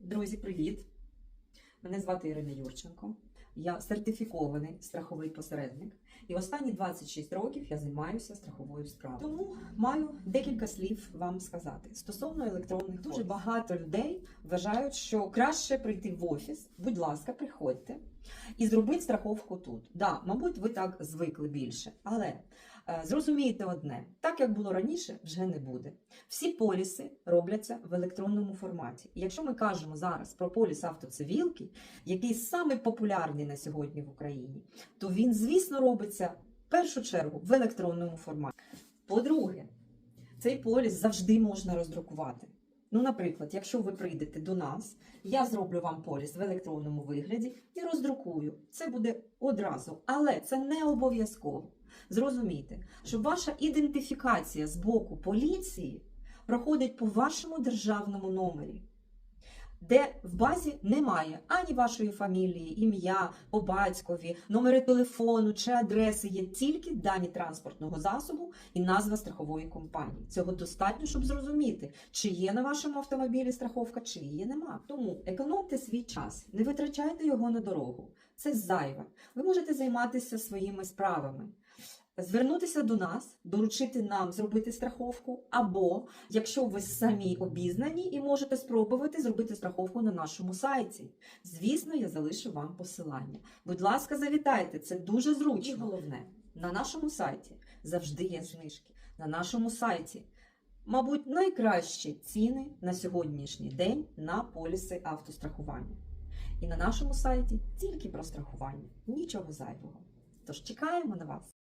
Друзі, привіт! Мене звати Ірина Юрченко. Я сертифікований страховий посередник, і останні 26 років я займаюся страховою справою. Тому маю декілька слів вам сказати стосовно електронних. Дуже багато людей вважають, що краще прийти в офіс. Будь ласка, приходьте і зробіть страховку тут. Да, мабуть, ви так звикли більше, але е, зрозумійте одне: так як було раніше, вже не буде. Всі поліси робляться в електронному форматі. І якщо ми кажемо зараз про поліс автоцивілки, який самий популярний на сьогодні в Україні, то він, звісно, робиться в першу чергу в електронному форматі. По-друге, цей поліс завжди можна роздрукувати. Ну, наприклад, якщо ви прийдете до нас, я зроблю вам поліс в електронному вигляді і роздрукую. Це буде одразу, але це не обов'язково. Зрозумійте, що ваша ідентифікація з боку поліції проходить по вашому державному номері, де в базі немає ані вашої фамілії, ім'я, по батькові, номери телефону чи адреси. Є тільки дані транспортного засобу і назва страхової компанії. Цього достатньо, щоб зрозуміти, чи є на вашому автомобілі страховка, чи її нема. Тому економте свій час, не витрачайте його на дорогу. Це зайве. Ви можете займатися своїми справами. Звернутися до нас, доручити нам зробити страховку, або якщо ви самі обізнані і можете спробувати зробити страховку на нашому сайті. Звісно, я залишу вам посилання. Будь ласка, завітайте, це дуже зручно. І головне, на нашому сайті завжди є знижки. На нашому сайті, мабуть, найкращі ціни на сьогоднішній день на поліси автострахування. І на нашому сайті тільки про страхування, нічого зайвого. Тож чекаємо на вас.